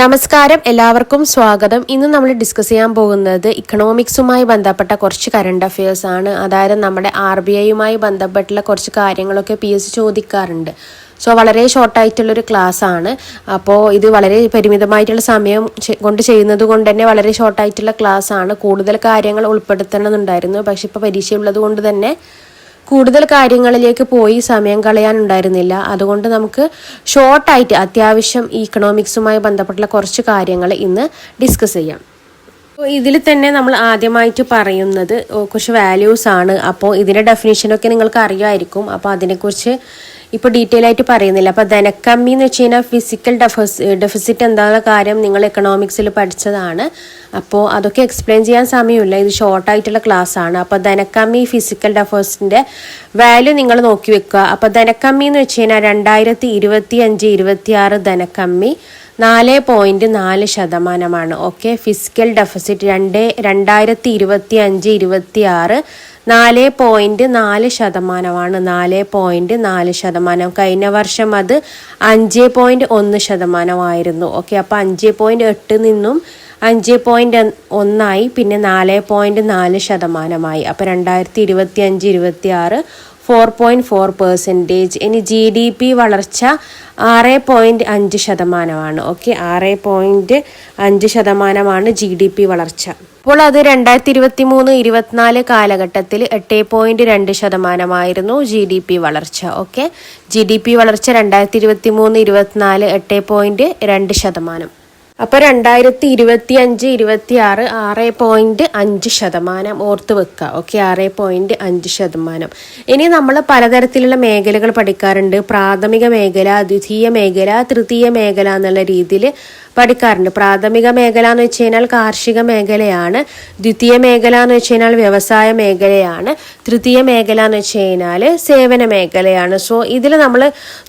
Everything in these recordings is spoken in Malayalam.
നമസ്കാരം. എല്ലാവർക്കും സ്വാഗതം. ഇന്ന് നമ്മൾ ഡിസ്കസ് ചെയ്യാൻ പോകുന്നത് ഇക്കണോമിക്സുമായി ബന്ധപ്പെട്ട കുറച്ച് കറണ്ട് അഫയേഴ്സ് ആണ്. അതായത് നമ്മുടെ ആർ ബി ഐയുമായി ബന്ധപ്പെട്ടുള്ള കുറച്ച് കാര്യങ്ങളൊക്കെ പി എസ് ചോദിക്കാറുണ്ട്. സോ വളരെ ഷോർട്ടായിട്ടുള്ളൊരു ക്ലാസ് ആണ്. അപ്പോൾ ഇത് വളരെ പരിമിതമായിട്ടുള്ള സമയം കൊണ്ട് ചെയ്യുന്നത് കൊണ്ട് തന്നെ വളരെ ഷോർട്ടായിട്ടുള്ള ക്ലാസ് ആണ്. കൂടുതൽ കാര്യങ്ങൾ ഉൾപ്പെടുത്തണമെന്നുണ്ടായിരുന്നു. പക്ഷെ ഇപ്പോൾ പരീക്ഷയുള്ളത് കൊണ്ട് തന്നെ കൂടുതൽ കാര്യങ്ങളിലേക്ക് പോയി സമയം കളയാനുണ്ടായിരുന്നില്ല. അതുകൊണ്ട് നമുക്ക് ഷോർട്ടായിട്ട് അത്യാവശ്യം ഈ ഇക്കണോമിക്സുമായി ബന്ധപ്പെട്ടുള്ള കുറച്ച് കാര്യങ്ങൾ ഇന്ന് ഡിസ്കസ് ചെയ്യാം. ഇതിൽ തന്നെ നമ്മൾ ആദ്യമായിട്ട് പറയുന്നത് കുറച്ച് വാല്യൂസ് ആണ്. അപ്പോൾ ഇതിന്റെ ഡെഫിനേഷനൊക്കെ നിങ്ങൾക്ക് അറിയാമായിരിക്കും അപ്പോൾ അതിനെക്കുറിച്ച് ഇപ്പോൾ ഡീറ്റെയിൽ ആയിട്ട് പറയുന്നില്ല. അപ്പോൾ ധനക്കമ്മി എന്ന് വെച്ച് കഴിഞ്ഞാൽ ഫിസിക്കൽ ഡെഫസ് ഡെഫിസിറ്റ് എന്താണെന്ന കാര്യം നിങ്ങൾ എക്കണോമിക്സിൽ പഠിച്ചതാണ്. അപ്പോൾ അതൊക്കെ എക്സ്പ്ലെയിൻ ചെയ്യാൻ സമയമില്ല. ഇത് ഷോർട്ടായിട്ടുള്ള ക്ലാസ് ആണ്. അപ്പോൾ ധനക്കമ്മി ഫിസിക്കൽ ഡെഫേഴ്സിന്റെ വാല്യൂ നിങ്ങൾ നോക്കി വെക്കുക. അപ്പോൾ ധനക്കമ്മി എന്ന് വെച്ച് കഴിഞ്ഞാൽ രണ്ടായിരത്തി ഇരുപത്തി അഞ്ച് ഇരുപത്തി ആറ് ധനക്കമ്മി നാല് പോയിന്റ് നാല് ശതമാനമാണ്. ഓക്കെ ഫിസിക്കൽ ഡെഫിസിറ്റ് രണ്ട് രണ്ടായിരത്തി ഇരുപത്തി അഞ്ച് ഇരുപത്തി ആറ് നാല് പോയിന്റ് നാല് ശതമാനമാണ്. നാല് പോയിന്റ് നാല് ശതമാനം. കഴിഞ്ഞ വർഷം അത് അഞ്ച് പോയിന്റ് ഒന്ന് ശതമാനമായിരുന്നു. ഓക്കെ അപ്പോൾ അഞ്ച് പോയിന്റ് എട്ട് നിന്നും അഞ്ച് പോയിന്റ് ഒന്നായി. പിന്നെ നാല് പോയിന്റ് നാല് ശതമാനമായി. അപ്പോൾ രണ്ടായിരത്തി ഇരുപത്തി അഞ്ച് ഇരുപത്തി ആറ് ഫോർ പോയിന്റ് ഫോർ പെർസെന്റേജ് ഇനി ജി ഡി പി വളർച്ച ആറ് പോയിന്റ് അഞ്ച് ശതമാനമാണ്. ഓക്കെ ആറ് പോയിന്റ് അഞ്ച് ശതമാനമാണ് ജി ഡി പി വളർച്ച. അപ്പോൾ അത് രണ്ടായിരത്തി ഇരുപത്തി മൂന്ന് ഇരുപത്തിനാല് കാലഘട്ടത്തിൽ എട്ട് പോയിന്റ് രണ്ട് ശതമാനമായിരുന്നു ജി ഡി പി വളർച്ച. ഓക്കെ ജി ഡി പി വളർച്ച രണ്ടായിരത്തി ഇരുപത്തി മൂന്ന് ഇരുപത്തിനാല് എട്ട് പോയിന്റ് രണ്ട് ശതമാനം. അപ്പോൾ രണ്ടായിരത്തി ഇരുപത്തി അഞ്ച് ഇരുപത്തി ആറ് ആറ് പോയിന്റ് അഞ്ച് ശതമാനം ഓർത്ത് വെക്കുക. ഓക്കെ ആറ് പോയിന്റ് അഞ്ച് ശതമാനം. ഇനി നമ്മൾ പലതരത്തിലുള്ള മേഖലകൾ പഠിക്കാറുണ്ട്. പ്രാഥമിക മേഖല ദ്വിതീയ മേഖല തൃതീയ മേഖല എന്നുള്ള രീതിയിൽ പഠിക്കാറുണ്ട് പ്രാഥമിക മേഖല എന്ന് വെച്ച് കഴിഞ്ഞാൽ കാർഷിക മേഖലയാണ്. ദ്വിതീയ മേഖല എന്ന് വെച്ച് കഴിഞ്ഞാൽ വ്യവസായ മേഖലയാണ്. തൃതീയ മേഖല എന്ന് വെച്ച് കഴിഞ്ഞാൽ സേവന മേഖലയാണ്. സോ ഇതിൽ നമ്മൾ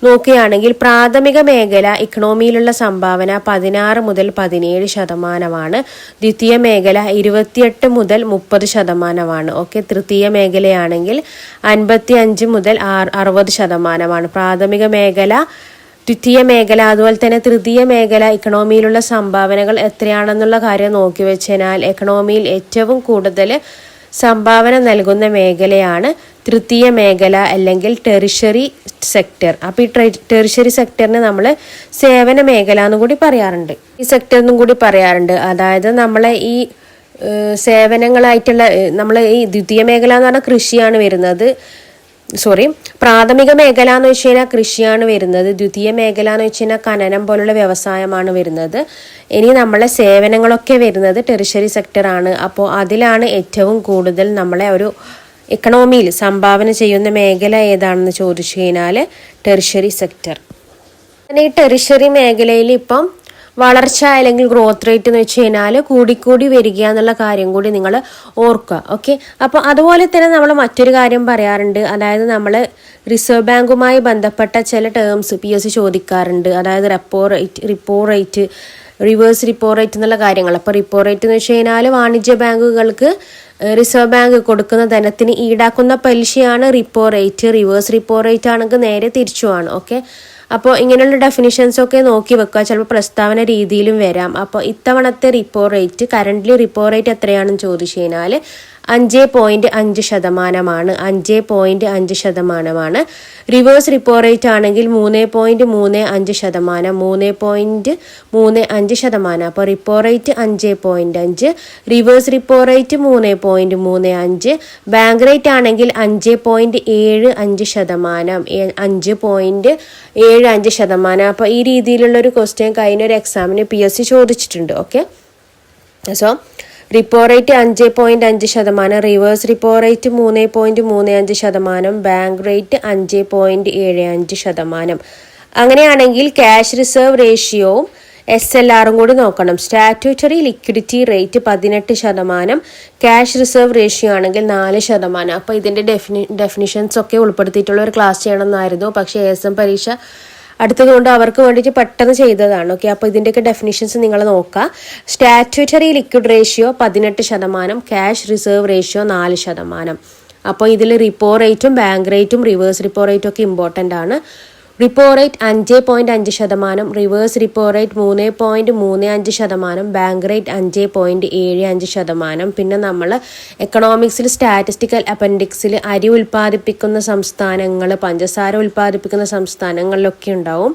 നോക്കുകയാണെങ്കിൽ പ്രാഥമിക മേഖല ഇക്കണോമിയിലുള്ള സംഭാവന പതിനാറ് മുതൽ പതിനേഴ് ശതമാനമാണ്. ദ്വിതീയ മേഖല ഇരുപത്തിയെട്ട് മുതൽ മുപ്പത് ശതമാനമാണ്. ഓക്കെ തൃതീയ മേഖലയാണെങ്കിൽ അൻപത്തി അഞ്ച് മുതൽ അറുപത് ശതമാനമാണ്. പ്രാഥമിക മേഖല ദ്വിതീയ മേഖല അതുപോലെ തന്നെ തൃതീയ മേഖല ഇക്കണോമിയിലുള്ള സംഭാവനകൾ എത്രയാണെന്നുള്ള കാര്യം നോക്കി വെച്ചതിനാൽ എക്കണോമിയിൽ ഏറ്റവും കൂടുതൽ സംഭാവന നൽകുന്ന മേഖലയാണ് തൃതീയ മേഖല അല്ലെങ്കിൽ ടെറിഷറി സെക്ടർ അപ്പോൾ ഈ ടെറിഷറി സെക്ടറിന് നമ്മൾ സേവന മേഖല എന്നും കൂടി പറയാറുണ്ട്. ഈ സെക്ടർ എന്നും കൂടി പറയാറുണ്ട്. അതായത് നമ്മളെ ഈ സേവനങ്ങളായിട്ടുള്ള നമ്മൾ ഈ ദ്വിതീയ മേഖല എന്ന് പറഞ്ഞാൽ കൃഷിയാണ് വരുന്നത്. സോറി പ്രാഥമിക മേഖല എന്ന് വെച്ച് കഴിഞ്ഞാൽ കൃഷിയാണ് വരുന്നത്. ദ്വിതീയ മേഖല എന്ന് വെച്ച് കഴിഞ്ഞാൽ ഖനനം പോലുള്ള വ്യവസായമാണ് വരുന്നത്. ഇനി നമ്മളെ സേവനങ്ങളൊക്കെ വരുന്നത് ടെറിഷറി സെക്ടറാണ് അപ്പോൾ അതിലാണ് ഏറ്റവും കൂടുതൽ നമ്മളെ ഒരു ഇക്കണോമിയിൽ സംഭാവന ചെയ്യുന്ന മേഖല ഏതാണെന്ന് ചോദിച്ചു കഴിഞ്ഞാൽ ടെറിഷറി സെക്ടർ ഈ ടെറിഷറി മേഖലയിൽ ഇപ്പം വളർച്ച അല്ലെങ്കിൽ ഗ്രോത്ത് റേറ്റ് എന്ന് വെച്ച് കഴിഞ്ഞാൽ കൂടിക്കൂടി വരിക എന്നുള്ള കാര്യം കൂടി നിങ്ങൾ ഓർക്കുക ഓക്കെ അപ്പോൾ അതുപോലെ തന്നെ നമ്മൾ മറ്റൊരു കാര്യം പറയാറുണ്ട്. അതായത് നമ്മൾ റിസർവ് ബാങ്കുമായി ബന്ധപ്പെട്ട ചില ടേംസ് പി എസ് ചോദിക്കാറുണ്ട്. അതായത് repo rate repo rate reverse repo rate എന്നുള്ള കാര്യങ്ങൾ. അപ്പോൾ റിപ്പോ റേറ്റ് എന്ന് വെച്ച് കഴിഞ്ഞാൽ വാണിജ്യ ബാങ്കുകൾക്ക് റിസർവ് ബാങ്ക് കൊടുക്കുന്ന ധനത്തിന് ഈടാക്കുന്ന പലിശയാണ് repo rate reverse repo rate ആണെങ്കിൽ നേരെ തിരിച്ചുമാണ് ഓക്കെ അപ്പോൾ ഇങ്ങനെയുള്ള ഡെഫിനിഷൻസ് ഒക്കെ നോക്കി വെക്കുക. ചിലപ്പോൾ പ്രസ്താവന രീതിയിലും വരാം. അപ്പോൾ ഇത്തവണത്തെ repo rate currently repo rate എത്രയാണെന്ന് ചോദിച്ചു കഴിഞ്ഞാൽ അഞ്ച് പോയിന്റ് അഞ്ച് ശതമാനമാണ്. അഞ്ച് പോയിന്റ് അഞ്ച് ശതമാനമാണ്. റിവേഴ്സ് റിപ്പോ റേറ്റ് ആണെങ്കിൽ മൂന്ന് പോയിന്റ് മൂന്ന് അഞ്ച് ശതമാനം മൂന്ന് പോയിന്റ് മൂന്ന് അഞ്ച് ശതമാനം. അപ്പോൾ റിപ്പോ റേറ്റ് അഞ്ച് പോയിന്റ് അഞ്ച് റിവേഴ്സ് റിപ്പോ റേറ്റ് മൂന്ന് പോയിന്റ് മൂന്ന് അഞ്ച് ബാങ്ക് റേറ്റ് ആണെങ്കിൽ അഞ്ച് പോയിന്റ് ഏഴ് അഞ്ച് ശതമാനം അഞ്ച് പോയിന്റ് ഏഴ് അഞ്ച് ശതമാനം. അപ്പോൾ ഈ രീതിയിലുള്ള ഒരു ക്വസ്റ്റ്യൻ കഴിഞ്ഞ ഒരു എക്സാമിന് പി എസ് സി ചോദിച്ചിട്ടുണ്ട്. ഓക്കെ സോ റിപ്പോ റേറ്റ് അഞ്ച് പോയിന്റ് അഞ്ച് ശതമാനം റിവേഴ്സ് റിപ്പോ റേറ്റ് മൂന്ന് പോയിന്റ് മൂന്ന് അഞ്ച് ശതമാനം ബാങ്ക് റേറ്റ് അഞ്ച് പോയിന്റ് ഏഴ് അഞ്ച് ശതമാനം. അങ്ങനെയാണെങ്കിൽ ക്യാഷ് റിസർവ് റേഷ്യോവും എസ് എൽ ആറും കൂടി നോക്കണം. സ്റ്റാറ്റ്യൂട്ടറി ലിക്വിഡിറ്റി റേറ്റ് പതിനെട്ട് ശതമാനം ക്യാഷ് റിസർവ് റേഷ്യോ ആണെങ്കിൽ നാല് ശതമാനം. അപ്പോൾ ഇതിന്റെ ഡെഫിനി ഡെഫിനിഷൻസ് ഒക്കെ ഉൾപ്പെടുത്തിയിട്ടുള്ള ഒരു ക്ലാസ് ചെയ്യണമെന്നായിരുന്നു. പക്ഷേ എസ് എം പരീക്ഷ അടുത്തതുകൊണ്ട് അവർക്ക് വേണ്ടിയിട്ട് പെട്ടെന്ന് ചെയ്തതാണ്. ഓക്കെ അപ്പോൾ ഇതിന്റെയൊക്കെ ഡെഫിനിഷൻസ് നിങ്ങൾ നോക്കുക സ്റ്റാറ്റ്യൂട്ടറി ലിക്വിഡ് റേഷ്യോ പതിനെട്ട് ശതമാനം ക്യാഷ് റിസർവ് റേഷ്യോ നാല് ശതമാനം. അപ്പോൾ ഇതിൽ റിപ്പോ റേറ്റും ബാങ്ക് റേറ്റും റിവേഴ്സ് റിപ്പോ റേറ്റും ഒക്കെ ഇമ്പോർട്ടന്റ് ആണ്. റിപ്പോ റേറ്റ് അഞ്ച് പോയിന്റ് അഞ്ച് ശതമാനം റിവേഴ്സ് റിപ്പോ റേറ്റ് മൂന്ന് പോയിന്റ് മൂന്ന് അഞ്ച് ശതമാനം ബാങ്ക് റേറ്റ് അഞ്ച് പോയിന്റ് ഏഴ് അഞ്ച് ശതമാനം. പിന്നെ നമ്മൾ എക്കണോമിക്സിൽ സ്റ്റാറ്റിസ്റ്റിക്കൽ അപ്പൻഡിക്സിൽ അരി ഉൽപ്പാദിപ്പിക്കുന്ന സംസ്ഥാനങ്ങൾ പഞ്ചസാര ഉൽപ്പാദിപ്പിക്കുന്ന സംസ്ഥാനങ്ങളിലൊക്കെ ഉണ്ടാവും.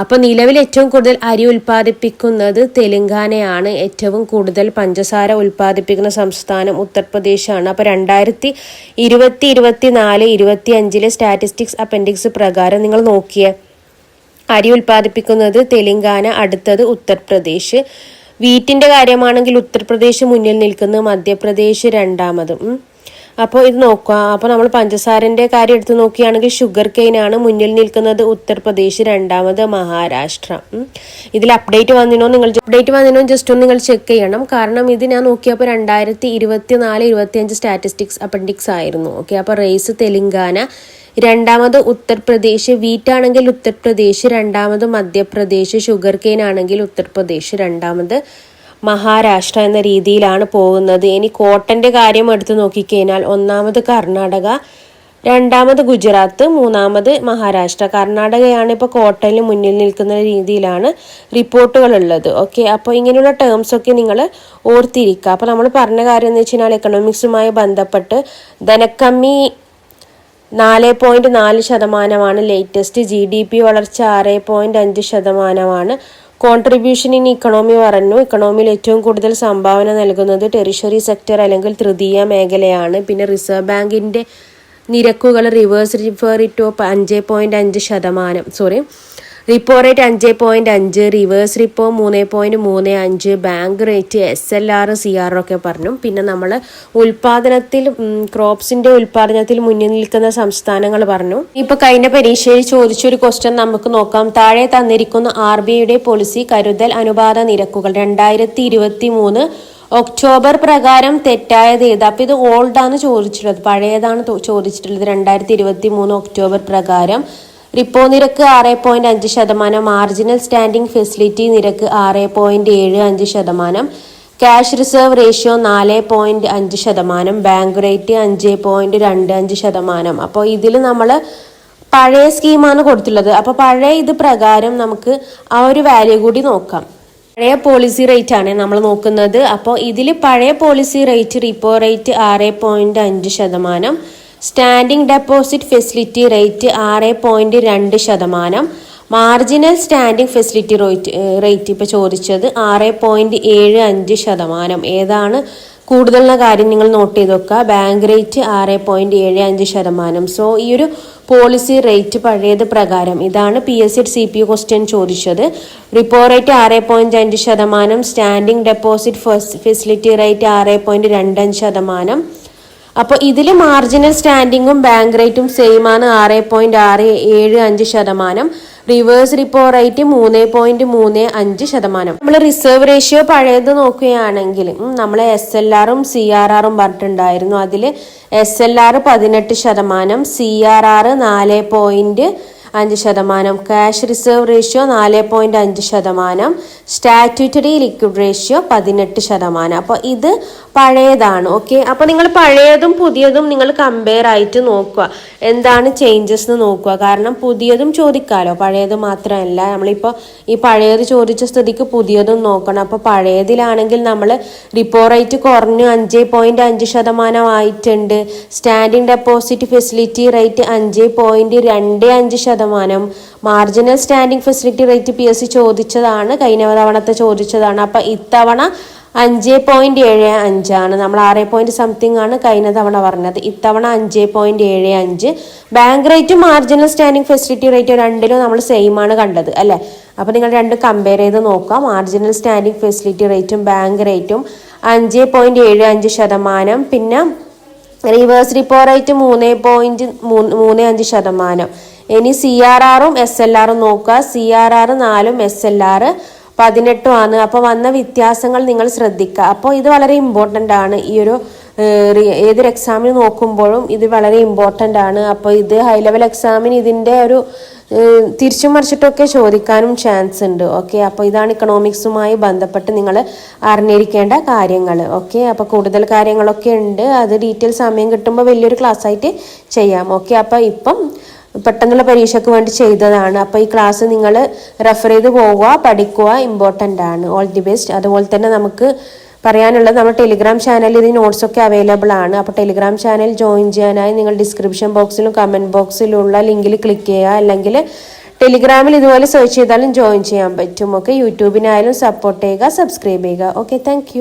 അപ്പോൾ നിലവിൽ ഏറ്റവും കൂടുതൽ അരി ഉൽപ്പാദിപ്പിക്കുന്നത് തെലുങ്കാനയാണ്. ഏറ്റവും കൂടുതൽ പഞ്ചസാര ഉൽപ്പാദിപ്പിക്കുന്ന സംസ്ഥാനം ഉത്തർപ്രദേശാണ്. അപ്പോൾ രണ്ടായിരത്തി ഇരുപത്തി ഇരുപത്തി നാല് ഇരുപത്തി അഞ്ചിലെ സ്റ്റാറ്റിസ്റ്റിക്സ് അപ്പൻഡിക്സ് പ്രകാരം നിങ്ങൾ നോക്കിയേ. അരി ഉൽപ്പാദിപ്പിക്കുന്നത് തെലുങ്കാന അടുത്തത് ഉത്തർപ്രദേശ്. വീറ്റിന്റെ കാര്യമാണെങ്കിൽ ഉത്തർപ്രദേശ് മുന്നിൽ നിൽക്കുന്നു മധ്യപ്രദേശ് രണ്ടാമതും. അപ്പോൾ ഇത് നോക്കുക. അപ്പോൾ നമ്മൾ പഞ്ചസാരന്റെ കാര്യം എടുത്ത് നോക്കുകയാണെങ്കിൽ ഷുഗർ കെയിനാണ് മുന്നിൽ നിൽക്കുന്നത് ഉത്തർപ്രദേശ് രണ്ടാമത് മഹാരാഷ്ട്ര. ഇതിൽ അപ്ഡേറ്റ് വന്നിനോ നിങ്ങൾ അപ്ഡേറ്റ് വന്നിനോ ജസ്റ്റ് ഒന്ന് നിങ്ങൾ ചെക്ക് ചെയ്യണം. കാരണം ഇത് ഞാൻ നോക്കിയപ്പോൾ രണ്ടായിരത്തി ഇരുപത്തി നാല് ഇരുപത്തി അഞ്ച് സ്റ്റാറ്റിസ്റ്റിക്സ് അപ്പൻഡിക്സ് ആയിരുന്നു. ഓക്കെ അപ്പോൾ റേസ് തെലുങ്കാന രണ്ടാമത് ഉത്തർപ്രദേശ് വീറ്റ് ആണെങ്കിൽ ഉത്തർപ്രദേശ് രണ്ടാമത് മധ്യപ്രദേശ് ഷുഗർ കെയിൻ ആണെങ്കിൽ ഉത്തർപ്രദേശ് രണ്ടാമത് മഹാരാഷ്ട്ര എന്ന രീതിയിലാണ് പോകുന്നത്. ഇനി കോട്ടന്റെ കാര്യം എടുത്തു നോക്കിക്കഴിഞ്ഞാൽ ഒന്നാമത് കർണാടക രണ്ടാമത് ഗുജറാത്ത് മൂന്നാമത് മഹാരാഷ്ട്ര. കർണാടകയാണ് ഇപ്പോൾ കോട്ടനിൽ മുന്നിൽ നിൽക്കുന്ന രീതിയിലാണ് റിപ്പോർട്ടുകൾ ഉള്ളത് ഓക്കെ അപ്പോൾ ഇങ്ങനെയുള്ള ടേംസ് ഒക്കെ നിങ്ങൾ ഓർത്തിരിക്കുക. അപ്പോൾ നമ്മൾ പറഞ്ഞ കാര്യം എന്ന് വെച്ച് കഴിഞ്ഞാൽ എക്കണോമിക്സുമായി ബന്ധപ്പെട്ട് ധനക്കമ്മി നാല് പോയിന്റ് നാല് ശതമാനമാണ് ലേറ്റസ്റ്റ് ജി ഡി പി വളർച്ച ആറ് പോയിന്റ് അഞ്ച് ശതമാനമാണ്. കോൺട്രിബ്യൂഷൻ ഇൻ ഇക്കണോമി പറഞ്ഞു. ഇക്കണോമിയിൽ ഏറ്റവും കൂടുതൽ സംഭാവന നൽകുന്നത് ടെറിഷറി സെക്ടർ അല്ലെങ്കിൽ തൃതീയ മേഖലയാണ്. പിന്നെ റിസർവ് ബാങ്കിന്റെ നിരക്കുകൾ റിവേഴ്സ് റിഫർ ടു അഞ്ച് പോയിന്റ് അഞ്ച് ശതമാനം. സോറി റിപ്പോ റേറ്റ് അഞ്ച് പോയിന്റ് അഞ്ച് റിവേഴ്സ് റിപ്പോ മൂന്ന് പോയിന്റ് മൂന്ന് അഞ്ച് bank rate S L R C R ഒക്കെ പറഞ്ഞു. പിന്നെ നമ്മൾ ഉൽപാദനത്തിൽ ക്രോപ്സിന്റെ ഉൽപാദനത്തിൽ മുന്നിൽ നിൽക്കുന്ന സംസ്ഥാനങ്ങൾ പറഞ്ഞു. ഇപ്പൊ കഴിഞ്ഞ പരീക്ഷയിൽ ചോദിച്ചൊരു ക്വസ്റ്റ്യൻ നമുക്ക് നോക്കാം. താഴെ തന്നിരിക്കുന്ന ആർ ബി ഐയുടെ പോളിസി കരുതൽ അനുപാത നിരക്കുകൾ. രണ്ടായിരത്തി ഇരുപത്തി മൂന്ന് ഒക്ടോബർ പ്രകാരം തെറ്റായത് ഏത്? അപ്പം ഇത് ഓൾഡാണ് ചോദിച്ചിട്ടുള്ളത്. പഴയതാണ് ചോദിച്ചിട്ടുള്ളത്. രണ്ടായിരത്തി ഇരുപത്തി മൂന്ന് ഒക്ടോബർ പ്രകാരം റിപ്പോ നിരക്ക് ആറ് പോയിന്റ് അഞ്ച് ശതമാനം. മാർജിനൽ സ്റ്റാൻഡിംഗ് ഫെസിലിറ്റി നിരക്ക് ആറ് പോയിന്റ് ഏഴ് അഞ്ച് ശതമാനം. ക്യാഷ് റിസർവ് റേഷ്യോ നാല് പോയിന്റ് അഞ്ച് ശതമാനം. ബാങ്ക് റേറ്റ് അഞ്ച് പോയിന്റ് രണ്ട് അഞ്ച് ശതമാനം. അപ്പോൾ ഇതിൽ നമ്മൾ പഴയ സ്കീമാണ് കൊടുത്തുള്ളത് അപ്പോൾ പഴയ ഇത് പ്രകാരം നമുക്ക് ആ ഒരു വാല്യൂ കൂടി നോക്കാം. പഴയ പോളിസി റേറ്റ് ആണ് നമ്മൾ നോക്കുന്നത്. അപ്പോൾ ഇതിൽ പഴയ പോളിസി റേറ്റ് റിപ്പോ റേറ്റ് ആറ് പോയിന്റ് അഞ്ച് ശതമാനം. സ്റ്റാൻഡിംഗ് ഡെപ്പോസിറ്റ് ഫെസിലിറ്റി റേറ്റ് ആറ് പോയിന്റ് രണ്ട് ശതമാനം. Marginal standing facility rate rate ഇപ്പോൾ ചോദിച്ചത് ആറ് പോയിന്റ് ഏഴ് അഞ്ച് ശതമാനം. ഏതാണ് കൂടുതലുള്ള കാര്യം നിങ്ങൾ നോട്ട് ചെയ്ത് വെക്കുക. ബാങ്ക് റേറ്റ് ആറ് പോയിന്റ് ഏഴ് അഞ്ച് ശതമാനം. സോ ഈ ഒരു പോളിസി റേറ്റ് പഴയത് പ്രകാരം ഇതാണ് P S C C P question ചോദിച്ചത്. റിപ്പോ റേറ്റ് ആറ് പോയിന്റ് അഞ്ച് ശതമാനം. സ്റ്റാൻഡിംഗ് ഡെപ്പോസിറ്റ് ഫെസിലിറ്റി റേറ്റ് ആറ് പോയിന്റ് രണ്ട് അഞ്ച് ശതമാനം. അപ്പോൾ ഇതിൽ മാർജിനൽ സ്റ്റാൻഡിങ്ങും ബാങ്ക് റേറ്റും സെയിം ആണ്. ആറ് പോയിന്റ് ആറ് ഏഴ് അഞ്ച് ശതമാനം. റിവേഴ്സ് റിപ്പോ റേറ്റ് മൂന്ന് പോയിന്റ് മൂന്ന് അഞ്ച് ശതമാനം. നമ്മൾ റിസർവ് റേഷ്യോ പഴയത് നോക്കുകയാണെങ്കിൽ നമ്മൾ എസ് എൽ ആറും സി ആർ ആറും പറഞ്ഞിട്ടുണ്ടായിരുന്നു. അതിൽ എസ് എൽ ആർ പതിനെട്ട് ശതമാനം സി ആർ ആർ നാല് പോയിന്റ് അഞ്ച് ശതമാനം ക്യാഷ് റിസർവ് റേഷ്യോ നാല് പോയിന്റ് അഞ്ച് ശതമാനം സ്റ്റാറ്റ്യൂട്ടറി ലിക്വിഡ് റേഷ്യോ പതിനെട്ട് ശതമാനം. അപ്പോൾ ഇത് പഴയതാണ് ഓക്കെ അപ്പോൾ നിങ്ങൾ പഴയതും പുതിയതും നിങ്ങൾ കമ്പയർ ആയിട്ട് നോക്കുക. എന്താണ് ചേഞ്ചസ് എന്ന് നോക്കുക. കാരണം പുതിയതും ചോദിക്കാമല്ലോ പഴയത് മാത്രമല്ല നമ്മളിപ്പോൾ ഈ പഴയത് ചോദിച്ച സ്ഥിതിക്ക് പുതിയതും നോക്കണം. അപ്പോൾ പഴയതിലാണെങ്കിൽ നമ്മൾ റിപ്പോ റേറ്റ് കുറഞ്ഞ് അഞ്ച് പോയിന്റ് അഞ്ച് ശതമാനം ആയിട്ടുണ്ട് സ്റ്റാൻഡിംഗ് ഡെപ്പോസിറ്റ് ഫെസിലിറ്റി റേറ്റ് അഞ്ച് പോയിന്റ് രണ്ട് അഞ്ച് ശതമാനം. Marginal standing facility rate P S C ചോദിച്ചതാണ് കഴിഞ്ഞ തവണത്തെ ചോദിച്ചതാണ്. അപ്പം ഇത്തവണ അഞ്ച് പോയിന്റ് ഏഴ് അഞ്ചാണ്. നമ്മൾ ആറ് പോയിന്റ് സംതിങ് ആണ് കഴിഞ്ഞ തവണ പറഞ്ഞത്. ഇത്തവണ അഞ്ച് പോയിന്റ് ഏഴ് അഞ്ച്. ബാങ്ക് റേറ്റും മാർജിനൽ സ്റ്റാൻഡിങ് ഫെസിലിറ്റി റേറ്റും രണ്ടിലും നമ്മൾ സെയിം ആണ് കണ്ടത് അല്ലേ? അപ്പോൾ നിങ്ങൾ രണ്ട് കമ്പയർ ചെയ്ത് നോക്കാം. മാർജിനൽ സ്റ്റാൻഡിങ് ഫെസിലിറ്റി റേറ്റും ബാങ്ക് റേറ്റും അഞ്ച് പോയിന്റ് ഏഴ് അഞ്ച് ശതമാനം. പിന്നെ റിവേഴ്സ് റിപ്പോ റേറ്റ് മൂന്ന് പോയിന്റ് മൂന്ന് അഞ്ച് ശതമാനം. ഇനി സി ആർ ആറും എസ് എൽ ആറും നോക്കുക. സി ആർ ആർ നാലും എസ് എൽ ആർ പതിനെട്ടും ആണ്. അപ്പോൾ വന്ന വ്യത്യാസങ്ങൾ നിങ്ങൾ ശ്രദ്ധിക്കുക അപ്പോൾ ഇത് വളരെ ഇമ്പോർട്ടന്റ് ആണ്. ഈ ഒരു ഏതൊരു എക്സാമിന് നോക്കുമ്പോഴും ഇത് വളരെ ഇമ്പോർട്ടന്റ് ആണ്. അപ്പോൾ ഇത് ഹൈ ലെവൽ എക്സാമിന് ഇതിന്റെ ഒരു തിരിച്ചും മറിച്ചിട്ടൊക്കെ ചോദിക്കാനും ചാൻസ് ഉണ്ട്. ഓക്കെ അപ്പോൾ ഇതാണ് ഇക്കണോമിക്സുമായി ബന്ധപ്പെട്ട് നിങ്ങൾ അറിഞ്ഞിരിക്കേണ്ട കാര്യങ്ങൾ. ഓക്കെ അപ്പോൾ കൂടുതൽ കാര്യങ്ങളൊക്കെ ഉണ്ട്. അത് ഡീറ്റെയിൽ സമയം കിട്ടുമ്പോൾ വലിയൊരു ക്ലാസ് ആയിട്ട് ചെയ്യാം. ഓക്കെ അപ്പോൾ ഇപ്പം പെട്ടെന്നുള്ള പരീക്ഷയ്ക്ക് വേണ്ടി ചെയ്തതാണ്. അപ്പോൾ ഈ ക്ലാസ് നിങ്ങൾ റെഫർ ചെയ്ത് പോവുക പഠിക്കുക ഇമ്പോർട്ടന്റ് ആണ്. ഓൾ ദി ബെസ്റ്റ് അതുപോലെ തന്നെ നമുക്ക് പറയാനുള്ളത് നമ്മുടെ ടെലിഗ്രാം ചാനലിൽ ഇതിന് നോട്ട്സ് ഒക്കെ അവൈലബിൾ ആണ്. അപ്പോൾ ടെലിഗ്രാം ചാനൽ ജോയിൻ ചെയ്യാനായി നിങ്ങൾ ഡിസ്ക്രിപ്ഷൻ ബോക്സിലും കമന്റ് ബോക്സിലുള്ള ലിങ്കിൽ ക്ലിക്ക് ചെയ്യുക. അല്ലെങ്കിൽ ടെലിഗ്രാമിൽ ഇതുപോലെ സെർച്ച് ചെയ്താലും ജോയിൻ ചെയ്യാൻ പറ്റും. ഓക്കെ യൂട്യൂബിനായാലും സപ്പോർട്ട് ചെയ്യുക സബ്സ്ക്രൈബ് ചെയ്യുക. Okay thank